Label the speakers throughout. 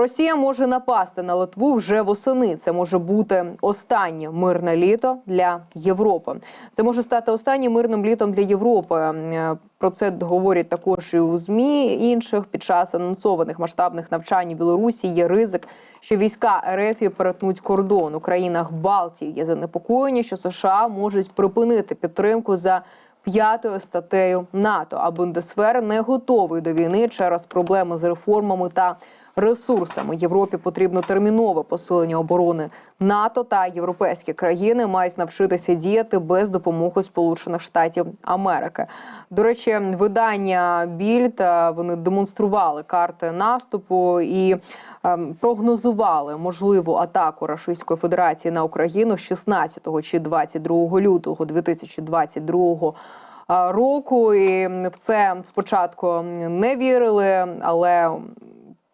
Speaker 1: Росія може напасти на Литву вже восени. Це може бути останнє мирне літо для Європи. Це може стати останнім мирним літом для Європи. Е, Про це говорять також і у змі інших під час анонсованих масштабних навчань у Білорусі. Є ризик, що війська РФ перетнуть кордон у країнах Балтії. Є занепокоєння, що США можуть припинити підтримку за п'ятою статтею НАТО. А Бундесвер не готовий до війни через проблеми з реформами та ресурсами. Європі потрібно термінове посилення оборони НАТО та європейські країни мають навчитися діяти без допомоги Сполучених Штатів Америки. До речі, видання Більд е, вони демонстрували карти наступу і ем, прогнозували можливу атаку Російської Федерації на Україну з 16 чи 22 лютого 2022 а, року. І в це спочатку не вірили, але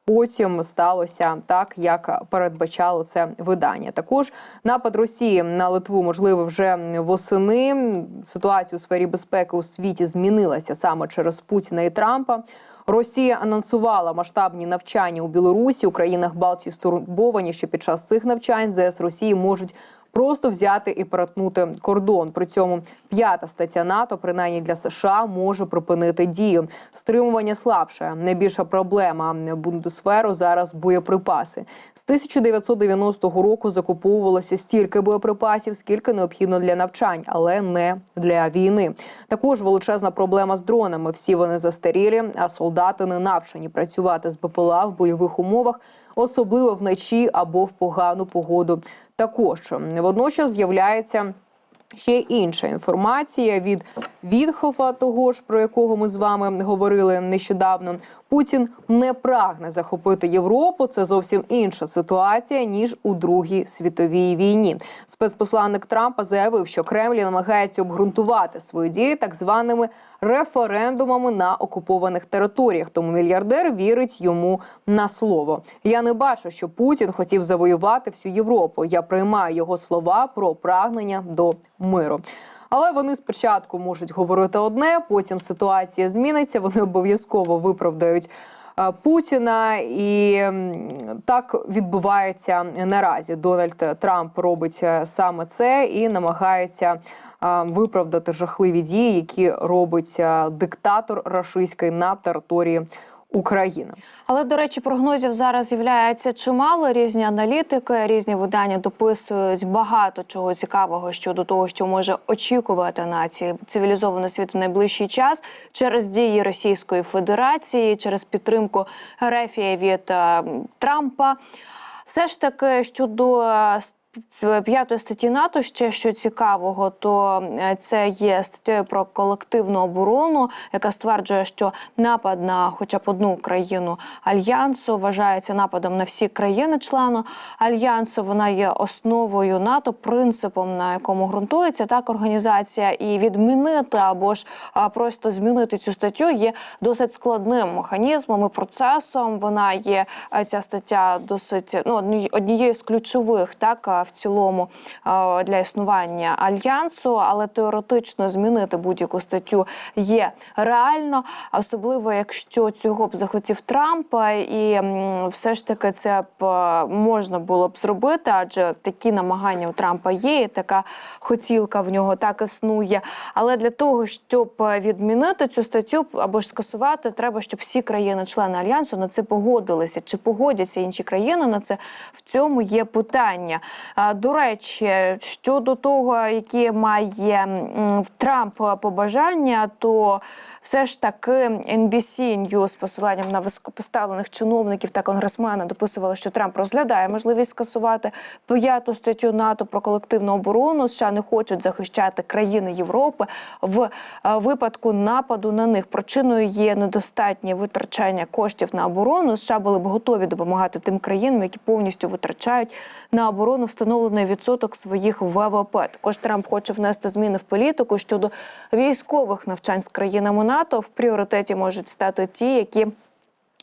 Speaker 1: Потім сталося так, як передбачало це видання. Також напад Росії на Литву можливо вже восени. Ситуація у сфері безпеки у світі змінилася саме через Путіна і Трампа. Росія анонсувала масштабні навчання у Білорусі. У країнах Балтії стурбовані, що під час цих навчань ЗС Росії можуть просто взяти і перетнути кордон. При цьому п'ята стаття НАТО, принаймні для США, може припинити дію. Стримування слабше. Найбільша проблема Бундесверу зараз боєприпаси. З 1990 року закуповувалося стільки боєприпасів, скільки необхідно для навчань, але не для війни. Також величезна проблема з дронами. Всі вони застарілі, а солдати не навчені працювати з БПЛА в бойових умовах, особливо вночі або в погану погоду. Також водночас з'являється. Ще інша інформація від Відхофа, того ж про якого ми з вами говорили нещодавно. Путін не прагне захопити Європу. Це зовсім інша ситуація ніж у Другій світовій війні. Спецпосланник Трампа заявив, що Кремль намагається обґрунтувати свої дії так званими референдумами на окупованих територіях. Тому мільярдер вірить йому на слово. Я не бачу, що Путін хотів завоювати всю Європу. Я приймаю його слова про прагнення до миру. Але вони спочатку можуть говорити одне, потім ситуація зміниться. Вони обов'язково виправдають е, Путіна, і так відбувається наразі. Дональд Трамп робить е, саме це і намагається е, виправдати жахливі дії, які робить диктатор рашистський на території України.
Speaker 2: Але до речі, прогнозів зараз з'являється чимало. Різні аналітики, різні видання дописують багато чого цікавого щодо того, що може очікувати на ці цивілізований світ в найближчий час через дії Російської Федерації, через підтримку Рефія від е, Трампа. Все ж таки щодо е, П'ятої статті НАТО ще що цікавого, то е, це є статтею про колективну оборону, яка стверджує, що напад на хоча б одну країну альянсу вважається нападом на всі країни-члени альянсу. Вона є основою НАТО, принципом, на якому ґрунтується так організація, і відмінити або ж просто змінити цю статтю є досить складним механізмом і процесом. Вона є е, ця стаття досить ну однією з ключових так в цілому для існування альянсу, але теоретично змінити будь-яку статтю є реально, особливо якщо цього б захотів Трамп, і все ж таки це б можна було б зробити, адже такі намагання у Трампа є, і така хотілка в нього так існує. Але для того, щоб відмінити цю статтю або ж скасувати, треба, щоб всі країни-члени альянсу на це погодилися. Чи погодяться інші країни на це? В цьому є питання. До речі, щодо того, які має Трамп побажання, то все ж таки NBC News з посиланням на високопоставлених чиновників та конгресмена дописували, що Трамп розглядає можливість скасувати п'яту статтю НАТО про колективну оборону. США не хочуть захищати країни Європи в е, випадку нападу на них. Причиною є недостатнє витрачання коштів на оборону. США були б готові допомагати тим країнам, які повністю витрачають на оборону встановлений відсоток своїх ВВП. Також Трамп хоче внести зміни в політику щодо військових навчань з країнами НАТО. В пріоритеті можуть стати ті, які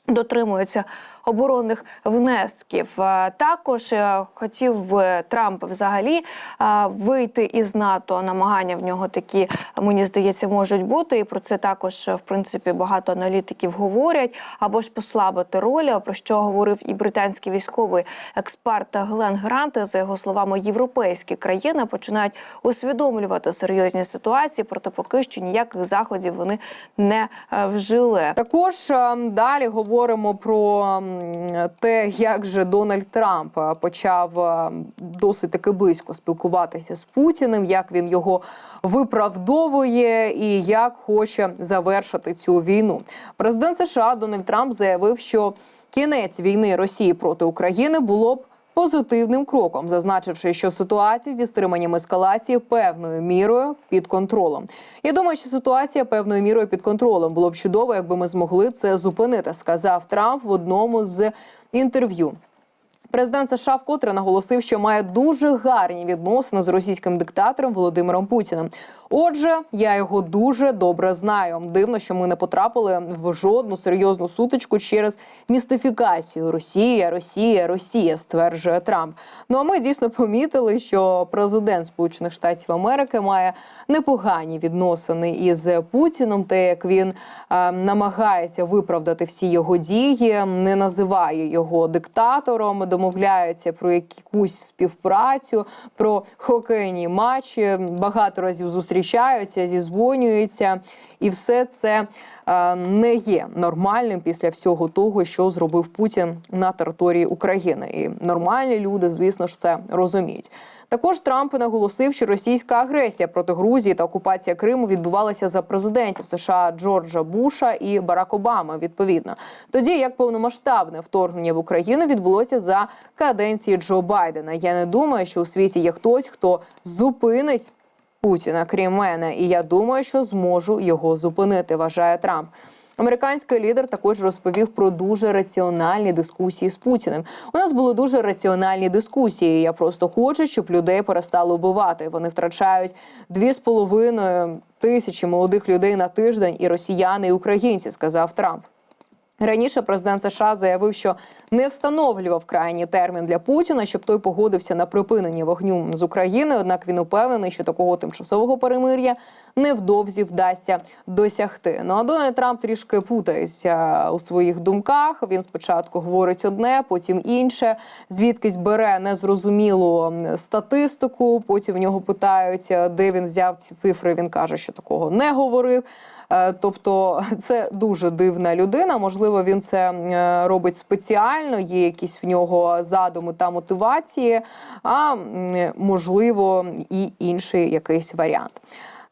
Speaker 2: Дотримуються оборонних внесків. Е, Також е, хотів би Трамп взагалі е, вийти із НАТО. Намагання в нього такі, мені здається, можуть бути. І про це також в принципі багато аналітиків говорять. Або ж послабити роль, про що говорив і британський військовий експерт Глен Грант. За його словами, європейські країни починають усвідомлювати серйозні ситуації, проте поки що ніяких заходів вони не вжили.
Speaker 1: Також е, далі говоримо про те, як же Дональд Трамп е, почав е, досить таки близько спілкуватися з Путіним, як він його виправдовує і як хоче завершити цю війну. Президент США Дональд Трамп заявив, що кінець війни Росії проти України було б. Позитивним кроком, зазначивши, що ситуація зі стриманням ескалації певною мірою під контролем. Я думаю, що ситуація певною мірою під контролем було б чудово, якби ми змогли це зупинити, сказав Трамп в одному з інтерв'ю. Президент США вкотре наголосив, що має дуже гарні відносини з російським диктатором Володимиром Путіним. Отже, я його дуже добре знаю. Дивно, що ми не потрапили в жодну серйозну сутичку через містифікацію Росія, Росія, Росія, стверджує Трамп. Ну а ми дійсно помітили, що президент Сполучених Штатів Америки має непогані відносини із Путіном, те як він е, намагається виправдати всі його дії, не називає його диктатором, домовляється про якусь співпрацю, про хокейні матчі. Багато разів зустрічаються, зізвонюються, і все це е, не є нормальним після всього того, що зробив Путін на території України. І нормальні люди, звісно ж, це розуміють. Також Трамп наголосив, що російська агресія проти Грузії та окупація Криму відбувалася за президентів США Джорджа Буша і Барак Обами. Відповідно, тоді як повномасштабне вторгнення в Україну відбулося за каденції Джо Байдена. Я не думаю, що у світі є хтось, хто зупинить Путіна, крім мене, і я думаю, що зможу його зупинити. Вважає Трамп. Американський лідер також розповів про дуже раціональні дискусії з Путіним. У нас були дуже раціональні дискусії. Я просто хочу, щоб людей перестали убивати. Вони втрачають дві з половиною тисячі молодих людей на тиждень, і росіяни, і українці, сказав Трамп. Раніше президент США заявив, що не встановлював крайній термін для Путіна, щоб той погодився на припинення вогню з України. Однак він упевнений, що такого тимчасового перемир'я невдовзі вдасться досягти. Ну а Дональд Трамп трішки путається у своїх думках. Він спочатку говорить одне, потім інше. Звідкись бере незрозумілу статистику. Потім в нього питають, де він взяв ці цифри. Він каже, що такого не говорив. Е, Тобто це дуже дивна людина. Можливо, він це е, робить спеціально. Є якісь в нього задуми та мотивації, а можливо, і інший якийсь варіант.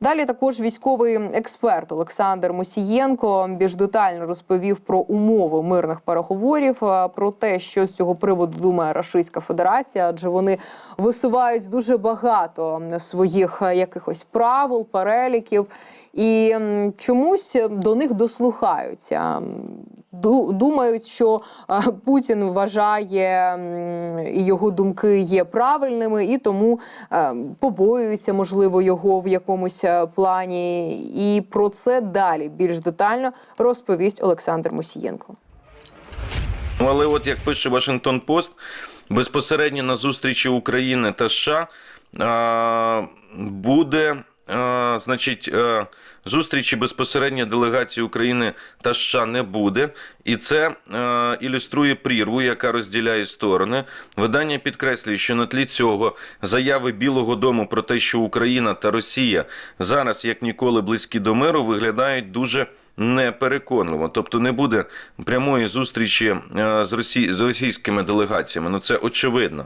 Speaker 1: Далі також військовий експерт Олександр Мусієнко більш детально розповів про умови мирних переговорів, е, про те, що з цього приводу думає Російська Федерація, адже вони висувають дуже багато своїх е, якихось правил, переліків, і чомусь до них дослухаються. Ду- Думають, що Путін вважає і його думки є правильними, і тому побоюються, можливо, його в якомусь плані. І про це далі більш детально розповість Олександр Мусієнко.
Speaker 3: Ну, але от як пише Вашингтон Пост, безпосередньо на зустрічі України та США буде. А, Значить, а, зустрічі безпосередньо делегації України та США не буде, і це е, ілюструє прірву, яка розділяє сторони. Видання підкреслює, що на тлі цього заяви Білого Дому про те, що Україна та Росія зараз як ніколи близькі до миру, виглядають дуже непереконливо. Тобто не буде прямої зустрічі е, з, Росі... з російськими делегаціями. Ну це очевидно.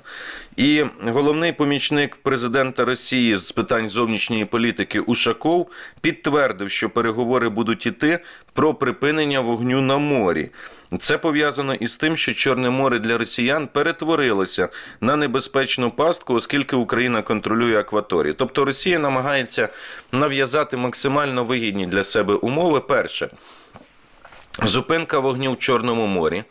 Speaker 3: І головний помічник президента Росії з питань зовнішньої політики Ушаков підтвердив, що переговори будуть іти про припинення вогню на морі. Це пов'язано із тим, що Чорне море для росіян перетворилося на небезпечну пастку, оскільки Україна контролює акваторію. Тобто Росія намагається нав'язати максимально вигідні для себе умови. Перше, зупинка вогню в Чорному морі.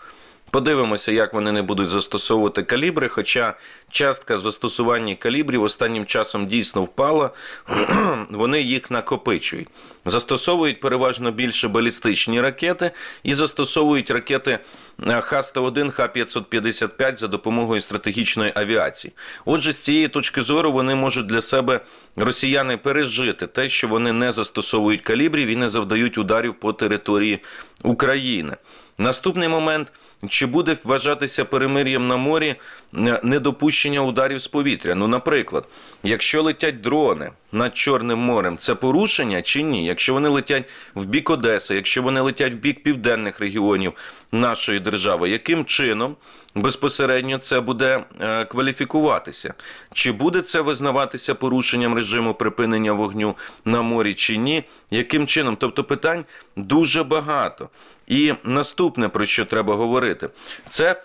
Speaker 3: Подивимося, як вони не будуть застосовувати калібри. Хоча частка застосування калібрів останнім часом дійсно впала, вони їх накопичують. Застосовують переважно більше балістичні ракети і застосовують ракети е, Х-101, Х-555 за допомогою стратегічної авіації. Отже, з цієї точки зору вони можуть для себе росіяни пережити те, що вони не застосовують калібрів і не завдають ударів по території України. Наступний момент. Чи буде вважатися перемир'ям на морі е, недопущення ударів з повітря? Ну, наприклад, якщо летять дрони над Чорним морем, це порушення чи ні? Якщо вони летять в бік Одеси, якщо вони летять в бік південних регіонів нашої держави, яким чином безпосередньо це буде е, кваліфікуватися? Чи буде це визнаватися порушенням режиму припинення вогню на морі чи ні? Яким чином? Тобто питань дуже багато. І наступне, про що треба говорити, це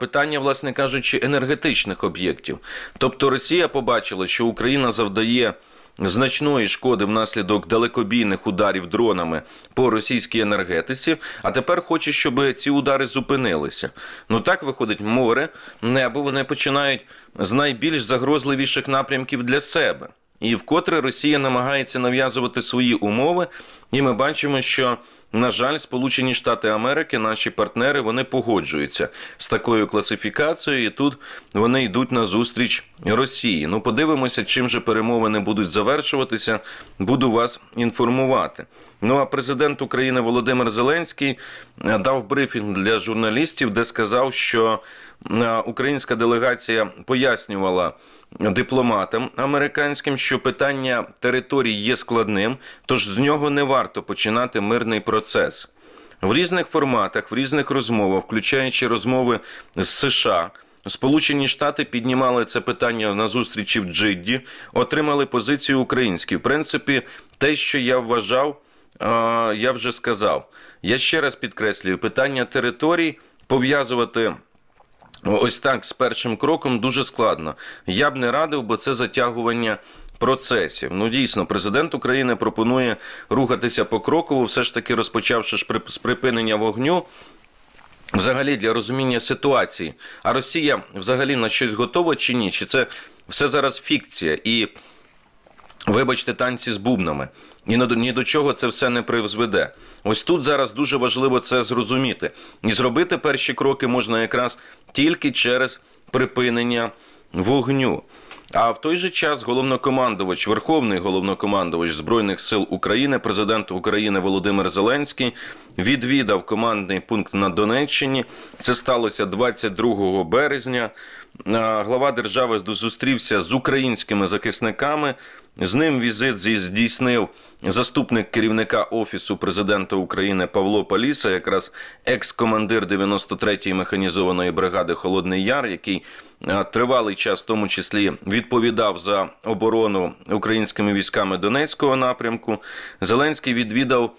Speaker 3: питання, власне кажучи, енергетичних об'єктів. Тобто Росія побачила, що Україна завдає значної шкоди внаслідок далекобійних ударів дронами по російській енергетиці, а тепер хоче, щоб ці удари зупинилися. Ну так виходить море, небо, вони починають з найбільш загрозливіших напрямків для себе. І вкотре Росія намагається нав'язувати свої умови, і ми бачимо, що на жаль, Сполучені Штати Америки, наші партнери, вони погоджуються з такою класифікацією, і тут вони йдуть на зустріч Росії. Ну, подивимося, чим же перемовини будуть завершуватися. Буду вас інформувати. Ну а президент України Володимир Зеленський е, дав брифінг для журналістів, де сказав, що українська делегація пояснювала дипломатам американським, що питання територій є складним, тож з нього не варто починати мирний процес. В різних форматах, в різних розмовах, включаючи розмови з США, Сполучені Штати піднімали це питання на зустрічі в Джидді, отримали позицію українські. В принципі, те, що я вважав, е, я вже сказав. Я ще раз підкреслюю, питання територій пов'язувати. Ось так з першим кроком дуже складно. Я б не радив, бо це затягування процесів. Ну дійсно, президент України пропонує рухатися покроково, все ж таки розпочавши з припинення вогню. Взагалі для розуміння ситуації. А Росія взагалі на щось готова чи ні? Чи це все зараз фікція? І Вибачте, танці з бубнами. До, ні до чого це все не призведе. Ось тут зараз дуже важливо це зрозуміти. І зробити перші кроки можна якраз тільки через припинення вогню. А в той же час головнокомандувач, верховний головнокомандувач Збройних сил України, президент України Володимир Зеленський відвідав командний пункт на Донеччині. Це сталося 22 березня. Глава держави зустрівся з українськими захисниками. З ним візит здійснив заступник керівника офісу президента України Павло Паліса, якраз екс-командир 93-ї механізованої бригади Холодний Яр, який а, тривалий час, в тому числі, відповідав за оборону українськими військами Донецького напрямку. Зеленський відвідав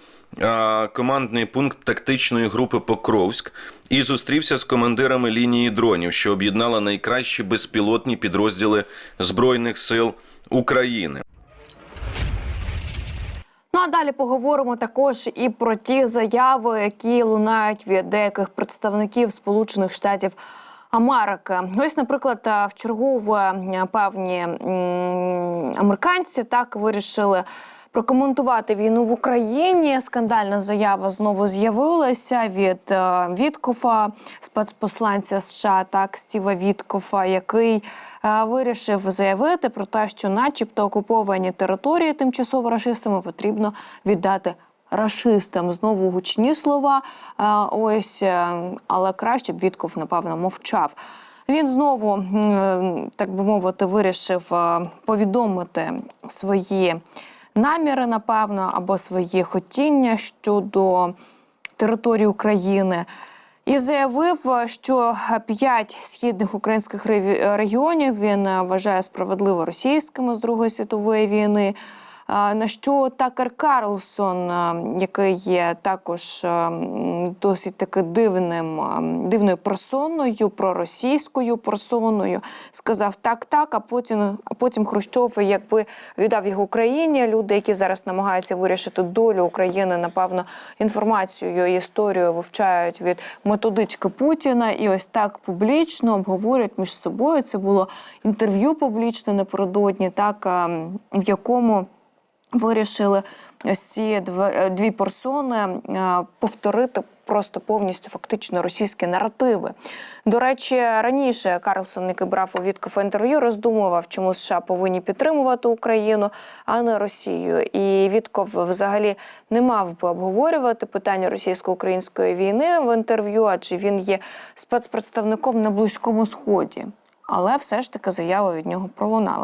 Speaker 3: командний пункт тактичної групи Покровськ і зустрівся з командирами лінії дронів, що об'єднала найкращі безпілотні підрозділи Збройних сил України.
Speaker 2: Ну а далі поговоримо також і про ті заяви, які лунають від деяких представників Сполучених Штатів Америки. Ось, наприклад, е, в чергове е, певні американці так вирішили. Прокоментувати війну в Україні скандальна заява знову з'явилася від е, Віткофа, спецпосланця США, так Стіва Віткофа, який е, вирішив заявити про те, що, начебто, окуповані території тимчасово рашистами потрібно віддати рашистам. Знову гучні слова. Е, ось, але краще б Вітков, напевно, мовчав. Він знову, так би мовити, вирішив повідомити свої наміри, напевно, або свої хотіння щодо території України. І заявив, що п'ять східних українських регіонів він е, вважає справедливо російськими з Другої світової війни. На що Такер Карлсон, який є також досить таки дивним, дивною персоною, проросійською персоною, сказав так, так, а потім, а потім Хрущов якби віддав його Україні. Люди, які зараз намагаються вирішити долю України, напевно, інформацію і історію вивчають від методички Путіна, і ось так публічно обговорюють між собою. Це було інтерв'ю публічне напередодні, так в якому вирішили ось ці дві, е, дві персони е, повторити просто повністю фактично російські наративи. До речі, раніше Карлсон, який брав у Віткофа інтерв'ю, роздумував, чому США повинні підтримувати Україну, а не Росію. І Вітков взагалі не мав би обговорювати питання російсько-української війни в інтерв'ю, адже він є спецпредставником на Близькому Сході. Але все ж таки заява від нього пролунала.